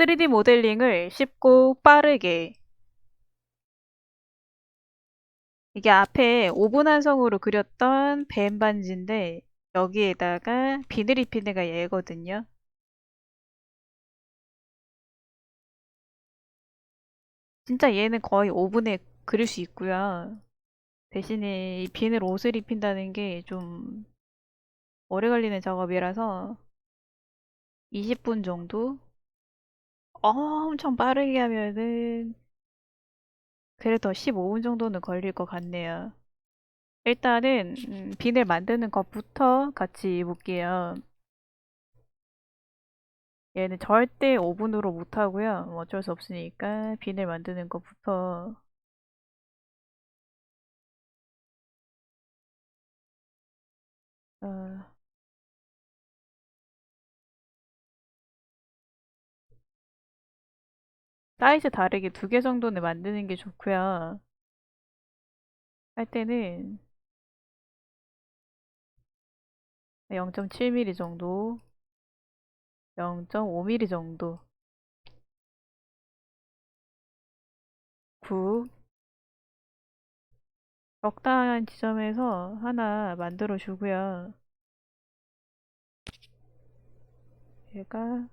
3D 모델링을 쉽고 빠르게 이게 앞에 오분 한성으로 그렸던 뱀 반지인데 여기에다가 비늘 입힌 애가 얘거든요. 진짜 얘는 거의 5분에 그릴 수 있고요. 대신에 이 비늘 옷을 입힌다는 게 좀 오래 걸리는 작업이라서 20분 정도? 엄청 빠르게 하면은 그래도 15분 정도는 걸릴 것 같네요. 일단은 음, 비늘 만드는 것부터 같이 볼게요. 얘는 절대 오븐으로 못하고요. 뭐 어쩔 수 없으니까 비늘 만드는 것부터 어, 사이즈 다르게 두 개 정도는 만드는 게 좋고요. 할 때는 0.7mm 정도, 0.5mm 정도, 9 적당한 지점에서 하나 만들어 주고요. 얘가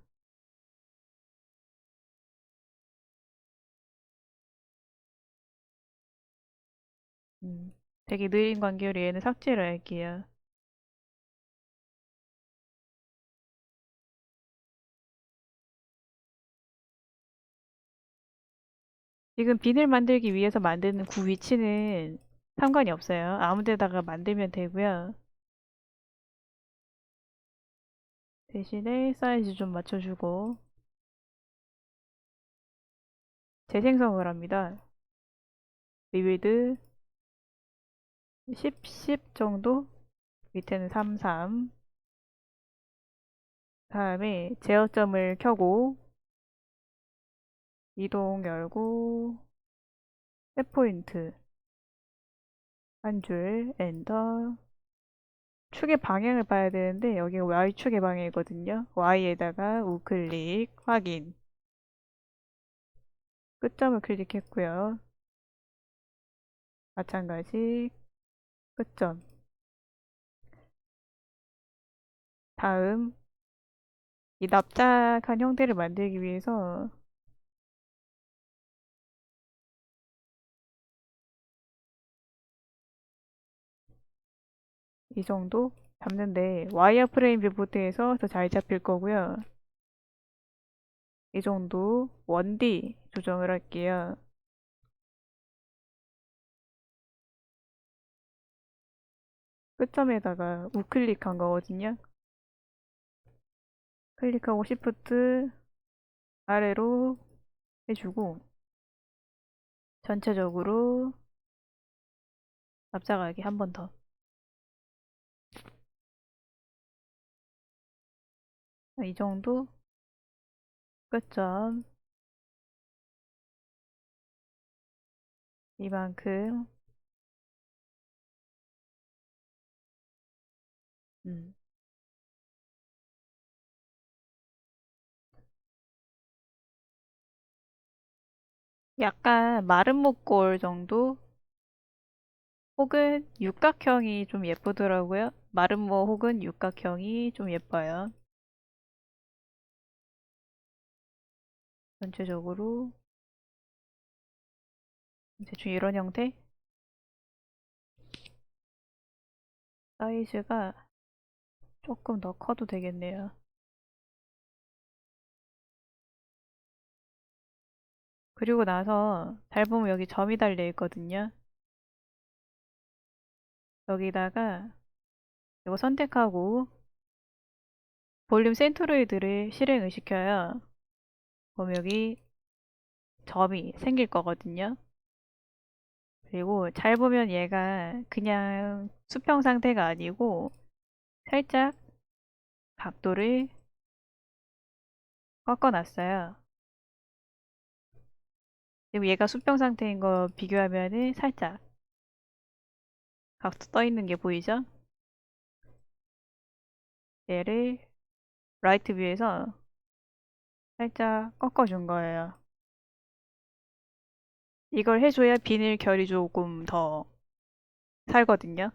음, 되게 느린 관계로 얘는 삭제를 할게요. 지금 비늘 만들기 위해서 만드는 구 위치는 상관이 없어요. 아무 데다가 만들면 되고요. 대신에 사이즈 좀 맞춰주고 재생성을 합니다. 리빌드 10, 10 정도? 밑에는 3, 3 다음에 제어점을 켜고 이동 열고 셋 포인트 한 줄 엔터 축의 방향을 봐야 되는데 여기가 Y축의 방향이거든요. Y에다가 우클릭 확인 끝점을 클릭했고요. 마찬가지 끝점 다음 이 납작한 형태를 만들기 위해서 이 정도 잡는데 와이어 프레임 뷰포트에서 더 잘 잡힐 거고요. 이 정도 1D 조정을 할게요. 끝점에다가 우클릭한 거거든요. 클릭하고 시프트 아래로 해주고 전체적으로 납작하게 한 번 더. 이 정도 끝점 이만큼 음. 약간 목골 정도 혹은 육각형이 좀 예쁘더라고요. 마른 모 혹은 육각형이 좀 예뻐요. 전체적으로 대충 이런 형태 사이즈가 조금 더 커도 되겠네요. 그리고 나서 잘 보면 여기 점이 달려 있거든요. 여기다가 이거 선택하고 볼륨 센트로이드를 실행을 시켜요. 그럼 여기 점이 생길 거거든요. 그리고 잘 보면 얘가 그냥 수평 상태가 아니고 살짝 각도를 꺾어놨어요. 지금 얘가 수평 상태인 거 비교하면은 살짝 각도 떠 있는 게 보이죠? 얘를 라이트 뷰에서 살짝 꺾어준 거예요. 이걸 해줘야 비늘 결이 조금 더 살거든요.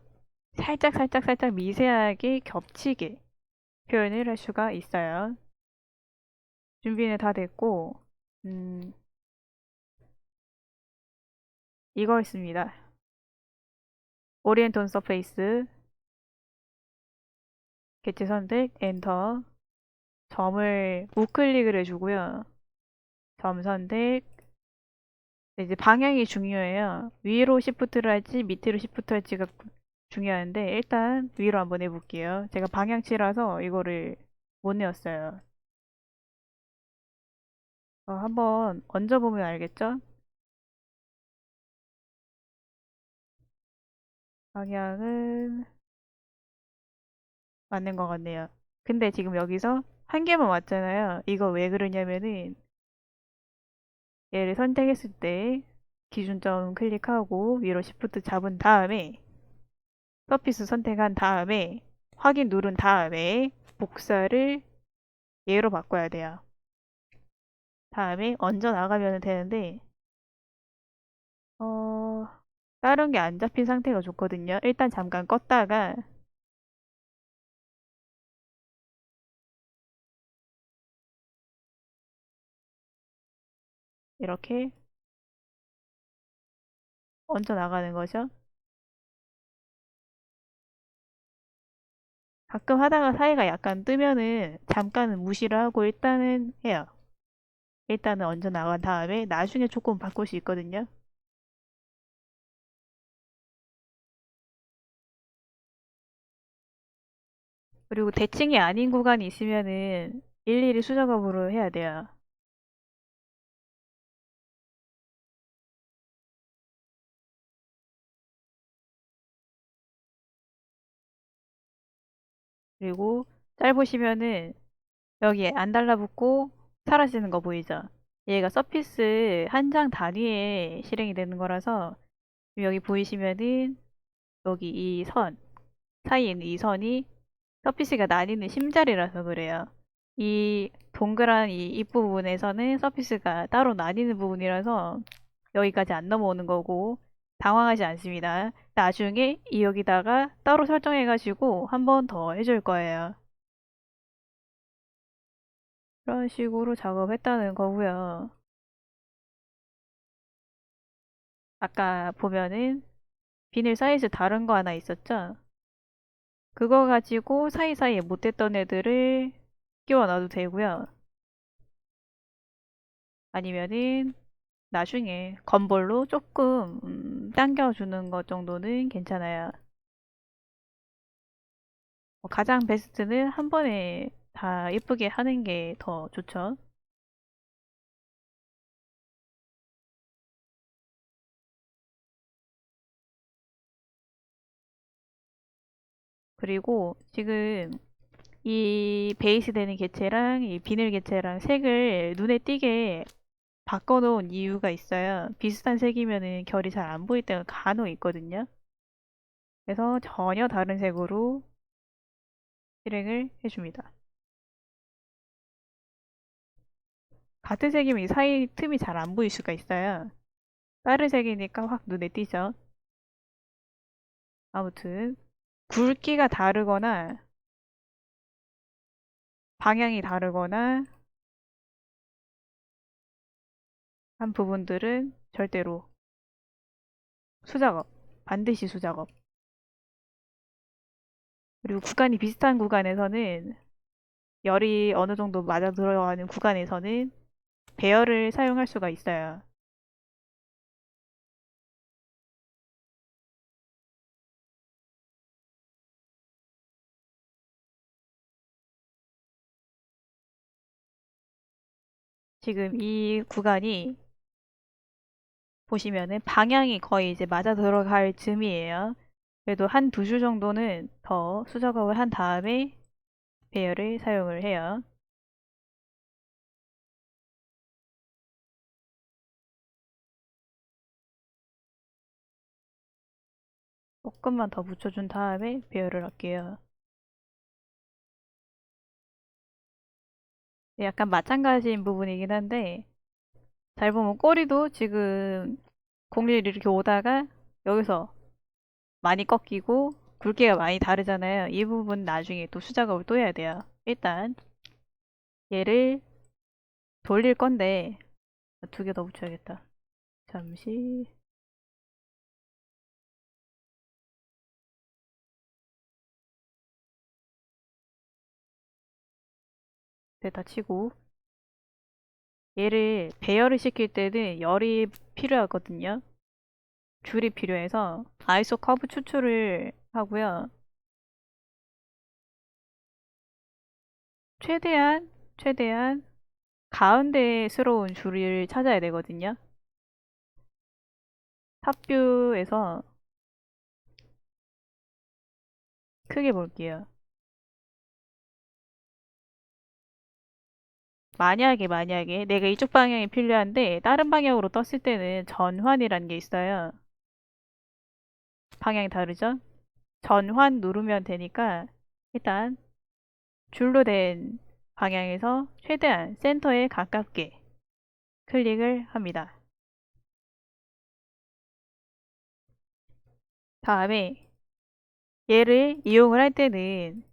살짝 살짝 살짝 미세하게 겹치게 표현을 할 수가 있어요. 준비는 다 됐고, 음, 이걸 씁니다. 오리엔톤 서페이스 개체 선택 엔터 점을 우클릭을 해주고요. 점 선택 이제 방향이 중요해요. 위로 시프트를 할지 밑으로 시프트 할지가 중요한데 일단 위로 한번 해볼게요. 제가 방향치라서 이거를 못 내었어요. 어, 한번 얹어보면 알겠죠? 방향은 맞는 것 같네요. 근데 지금 여기서 한 개만 왔잖아요. 이거 왜 그러냐면은 얘를 선택했을 때 기준점 클릭하고 위로 시프트 잡은 다음에 서피스 선택한 다음에 확인 누른 다음에 복사를 얘로 바꿔야 돼요. 다음에 얹어 나가면 되는데 어 다른 게 안 잡힌 상태가 좋거든요. 일단 잠깐 껐다가 이렇게 얹어 나가는 거죠. 가끔 하다가 사이가 약간 뜨면은 잠깐은 무시를 하고 일단은 해요. 일단은 얹어 나간 다음에 나중에 조금 바꿀 수 있거든요. 그리고 대칭이 아닌 구간이 있으면은 일일이 수작업으로 해야 돼요. 그리고 짧으시면은 여기에 안 달라붙고 사라지는 거 보이죠? 얘가 서피스 한 장 단위에 실행이 되는 거라서 여기 보이시면은 여기 이 선 사이에 있는 이 선이 서피스가 나뉘는 심자리라서 그래요. 이 동그란 이 입부분에서는 서피스가 따로 나뉘는 부분이라서 여기까지 안 넘어오는 거고 당황하지 않습니다. 나중에 이 여기다가 따로 설정해가지고 한 번 더 해줄 거예요. 그런 식으로 작업했다는 거고요. 아까 보면은 비닐 사이즈 다른 거 하나 있었죠? 그거 가지고 사이사이에 못했던 애들을 끼워 놔도 되고요. 아니면은 나중에 건볼로 조금 음, 당겨주는 것 정도는 괜찮아요. 어, 가장 베스트는 한 번에 다 예쁘게 하는 게 더 좋죠. 그리고 지금 이 베이스 되는 개체랑 이 비늘 개체랑 색을 눈에 띄게 바꿔놓은 이유가 있어요. 비슷한 색이면은 결이 잘 안 보일 때가 간혹 있거든요. 그래서 전혀 다른 색으로 실행을 해줍니다. 같은 색이면 이 사이 틈이 잘 안 보일 수가 있어요. 다른 색이니까 확 눈에 띄죠. 아무튼 굵기가 다르거나 방향이 다르거나 한 부분들은 절대로 수작업, 반드시 수작업. 그리고 구간이 비슷한 구간에서는 열이 어느 정도 맞아 들어가는 구간에서는 배열을 사용할 수가 있어요. 지금 이 구간이 보시면은 방향이 거의 이제 맞아 들어갈 즈음이에요. 그래도 한두줄 정도는 더 수작업을 한 다음에 배열을 사용을 해요. 조금만 더 붙여준 다음에 배열을 할게요. 약간 마찬가지인 부분이긴 한데 잘 보면 꼬리도 지금 공률이 이렇게 오다가 여기서 많이 꺾이고 굵기가 많이 다르잖아요. 이 부분 나중에 또 수작업을 또 해야 돼요. 일단 얘를 돌릴 건데 두 개 더 붙여야겠다. 잠시 됐다 치고 얘를 배열을 시킬 때는 열이 필요하거든요. 줄이 필요해서 아이소 커브 추출을 하고요. 최대한 최대한 가운데스러운 줄을 찾아야 되거든요. 탑뷰에서 크게 볼게요. 만약에 만약에 내가 이쪽 방향이 필요한데 다른 방향으로 떴을 때는 전환이라는 게 있어요. 방향이 다르죠? 전환 누르면 되니까 일단 줄로 된 방향에서 최대한 센터에 가깝게 클릭을 합니다. 다음에 얘를 이용을 할 때는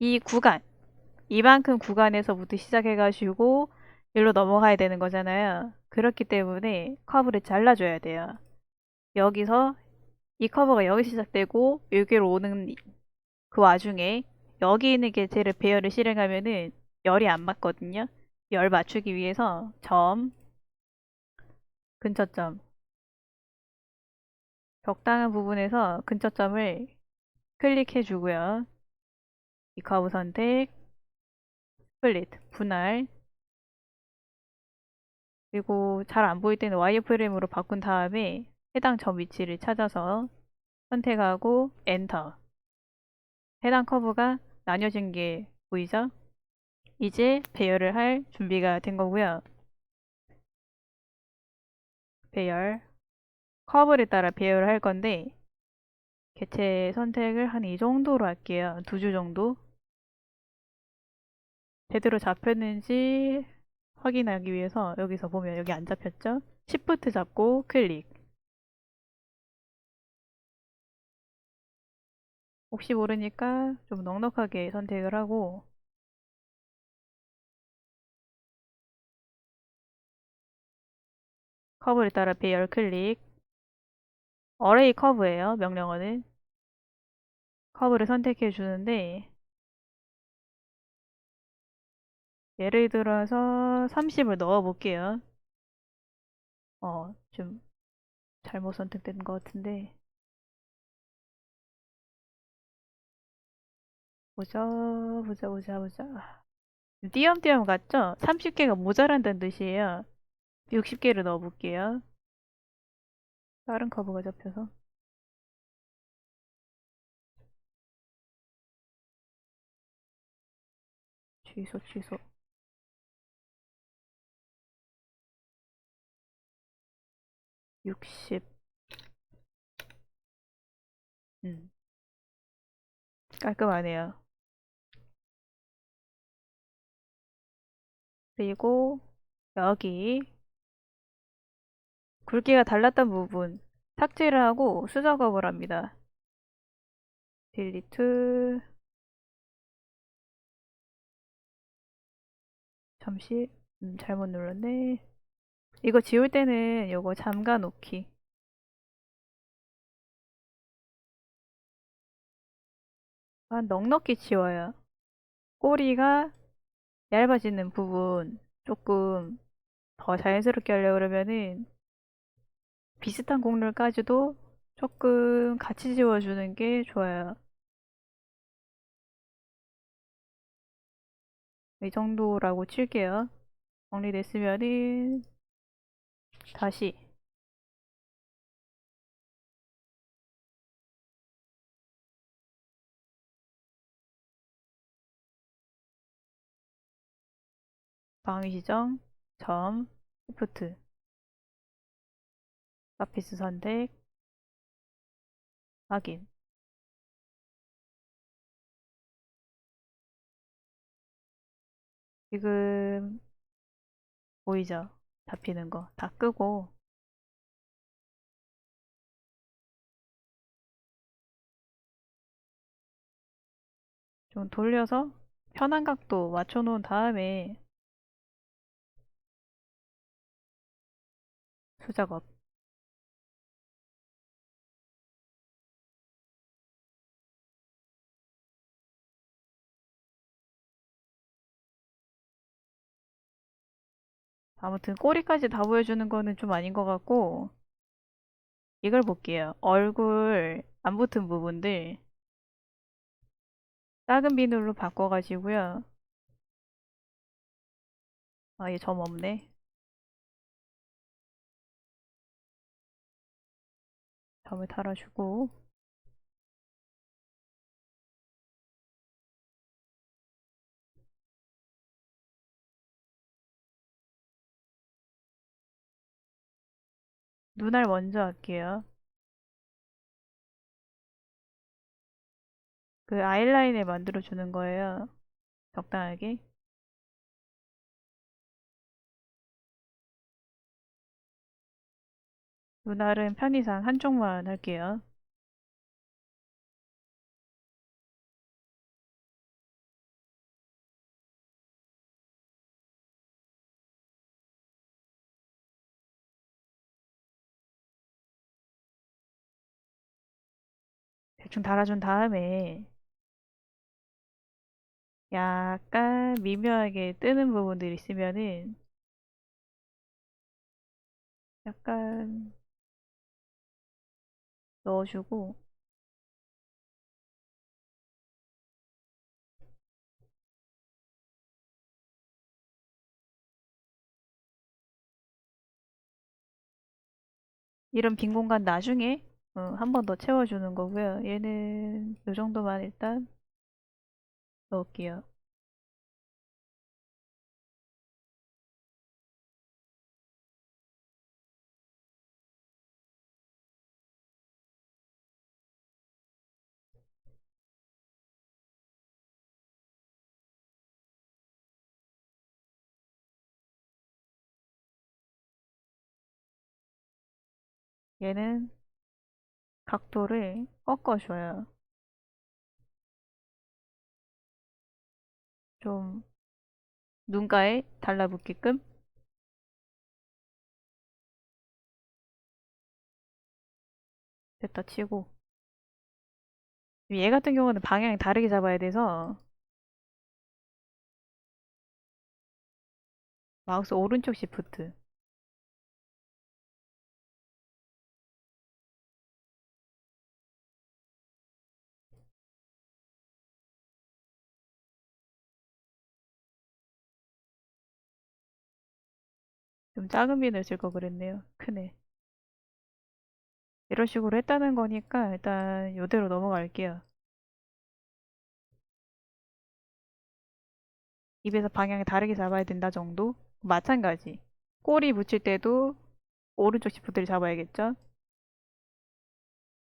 이 구간, 이만큼 구간에서부터 시작해가지고 일로 넘어가야 되는 거잖아요. 그렇기 때문에 커브를 잘라줘야 돼요. 여기서 이 커브가 여기 시작되고 여기로 오는 그 와중에 여기 있는 게제를 배열을 실행하면은 열이 안 맞거든요. 열 맞추기 위해서 점, 근처점, 적당한 부분에서 근처점을 클릭해 주고요. 이 커브 선택, 스플릿, 분할, 그리고 잘 안 보일 때는 와이어프레임으로 바꾼 다음에 해당 점 위치를 찾아서 선택하고 엔터. 해당 커브가 나뉘어진 게 보이죠? 이제 배열을 할 준비가 된 거고요. 배열. 커브를 따라 배열을 할 건데 개체 선택을 한 이 정도로 할게요. 두 줄 정도. 제대로 잡혔는지 확인하기 위해서 여기서 보면 여기 안 잡혔죠? Shift 잡고 클릭. 혹시 모르니까 좀 넉넉하게 선택을 하고 커브를 따라 배열 클릭 어레이 커브예요 명령어는 커브를 선택해 주는데 예를 들어서 30을 넣어 볼게요 어, 좀 잘못 선택된 것 같은데 보자, 보자, 보자, 보자. 띄엄띄엄 같죠? 30개가 모자란다는 뜻이에요. 60개를 넣어 볼게요. 다른 커브가 잡혀서. 취소, 취소. 육십. 음. 깔끔하네요. 그리고 여기 굵기가 달랐던 부분 삭제를 하고 수작업을 합니다. 딜리트 잠시 음, 잘못 눌렀네. 이거 지울 때는 이거 잠가 놓기. 아, 넉넉히 지워요. 꼬리가 얇아지는 부분 조금 더 자연스럽게 하려고 그러면은 비슷한 곡률까지도 조금 같이 지워주는 게 좋아요. 이 정도라고 칠게요. 정리됐으면은 다시 방위 지정, 점, 시프트, 서피스 선택, 확인. 지금 보이죠? 잡히는 거 다 끄고. 좀 돌려서 편한 각도 맞춰 놓은 다음에 수작업 아무튼 꼬리까지 다 보여주는 거는 좀 아닌 것 같고 이걸 볼게요. 얼굴 안 붙은 부분들 작은 비늘로 바꿔가지고요. 아, 얘 점 없네. 점을 달아주고 눈알 먼저 할게요. 그 아이라인을 만들어 주는 거예요. 적당하게. 눈알은 편의상 한쪽만 할게요. 대충 달아준 다음에 약간 미묘하게 뜨는 부분들이 있으면은 약간 넣어주고 이런 빈 공간 나중에 어, 한번 더 채워주는 거고요. 얘는 이 정도만 일단 넣을게요. 얘는 각도를 꺾어줘요. 좀 눈가에 달라붙게끔 됐다 치고 얘 같은 경우는 방향이 다르게 잡아야 돼서 마우스 오른쪽 시프트 좀 작은 비늘 쓸거 그랬네요. 크네. 이런 식으로 했다는 거니까 일단 이대로 넘어갈게요. 입에서 방향을 다르게 잡아야 된다 정도? 마찬가지. 꼬리 붙일 때도 오른쪽 시프트를 잡아야겠죠?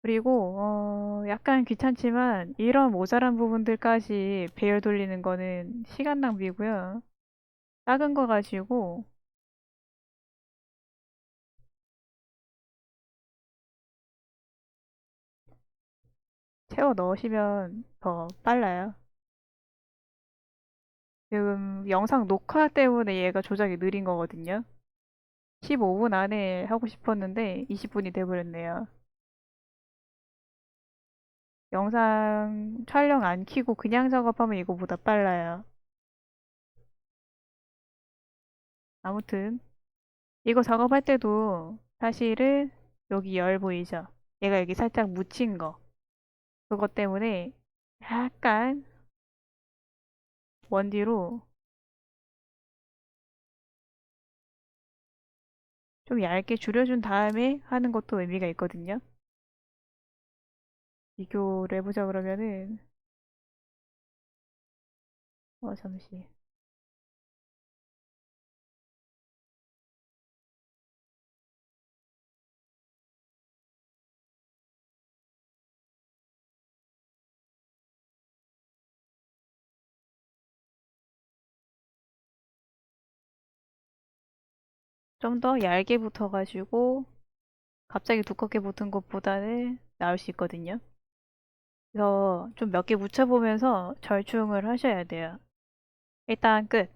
그리고 어, 약간 귀찮지만 이런 모자란 부분들까지 배열 돌리는 거는 시간 낭비고요. 작은 거 가지고 채워 넣으시면 더 빨라요. 지금 영상 녹화 때문에 얘가 조작이 느린 거거든요. 15분 안에 하고 싶었는데 20분이 돼버렸네요. 영상 촬영 안 키고 그냥 작업하면 이거보다 빨라요. 아무튼 이거 작업할 때도 사실은 여기 열 보이죠? 얘가 여기 살짝 묻힌 거. 그것 때문에 약간 원뒤로 좀 얇게 줄여준 다음에 하는 것도 의미가 있거든요. 비교를 해보자 그러면은 어 잠시 좀 더 얇게 붙어가지고 갑자기 두껍게 붙은 것보다는 나을 수 있거든요. 그래서 좀 몇 개 묻혀보면서 절충을 하셔야 돼요. 일단 끝.